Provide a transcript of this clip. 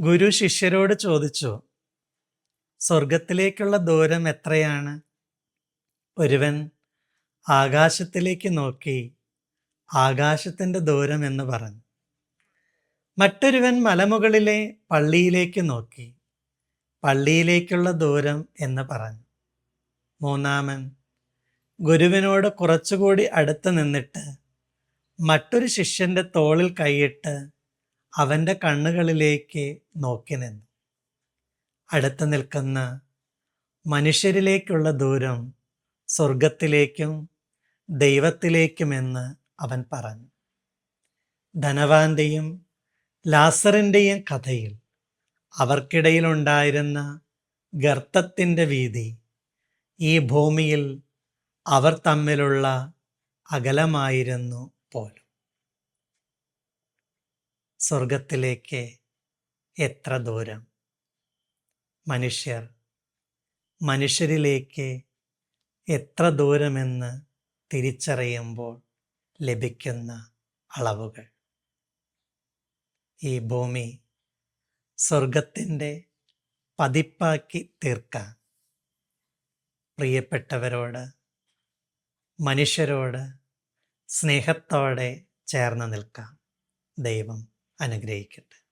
ഗുരു ശിഷ്യരോട് ചോദിച്ചു സ്വർഗത്തിലേക്കുള്ള ദൂരം എത്രയാണ്? ഒരുവൻ ആകാശത്തിലേക്ക് നോക്കി ആകാശത്തിന്റെ ദൂരം എന്ന് പറഞ്ഞു. മറ്റൊരുവൻ മലമുകളിലെ പള്ളിയിലേക്ക് നോക്കി പള്ളിയിലേക്കുള്ള ദൂരം എന്ന് പറഞ്ഞു. മൂന്നാമൻ ഗുരുവിനോട് കുറച്ചുകൂടി അടുത്ത് നിന്നിട്ട് മറ്റൊരു ശിഷ്യന്റെ തോളിൽ കൈയിട്ട് അവന്റെ കണ്ണുകളിലേക്ക് നോക്കി നിന്നു. അടുത്ത് നിൽക്കുന്ന മനുഷ്യരിലേക്കുള്ള ദൂരം സ്വർഗത്തിലേക്കും ദൈവത്തിലേക്കുമെന്ന് അവൻ പറഞ്ഞു. ധനവാന്റെയും ലാസറിന്റെയും കഥയിൽ അവർക്കിടയിലുണ്ടായിരുന്ന ഗർത്തത്തിന്റെ വീതി ഈ ഭൂമിയിൽ അവർ തമ്മിലുള്ള അകലമായിരുന്നു പോലും. സ്വർഗത്തിലേക്ക് എത്ര ദൂരം? മനുഷ്യർ മനുഷ്യരിലേക്ക് എത്ര ദൂരമെന്ന് തിരിച്ചറിയുമ്പോൾ ലഭിക്കുന്ന അളവുകൾ. ഈ ഭൂമി സ്വർഗത്തിന്റെ പതിപ്പാക്കി തീർക്കാൻ പ്രിയപ്പെട്ടവരോട് മനുഷ്യരോട് സ്നേഹത്തോടെ ചേർന്ന് നിൽക്കാം. ദൈവം അനുഗ്രഹിക്കട്ടെ.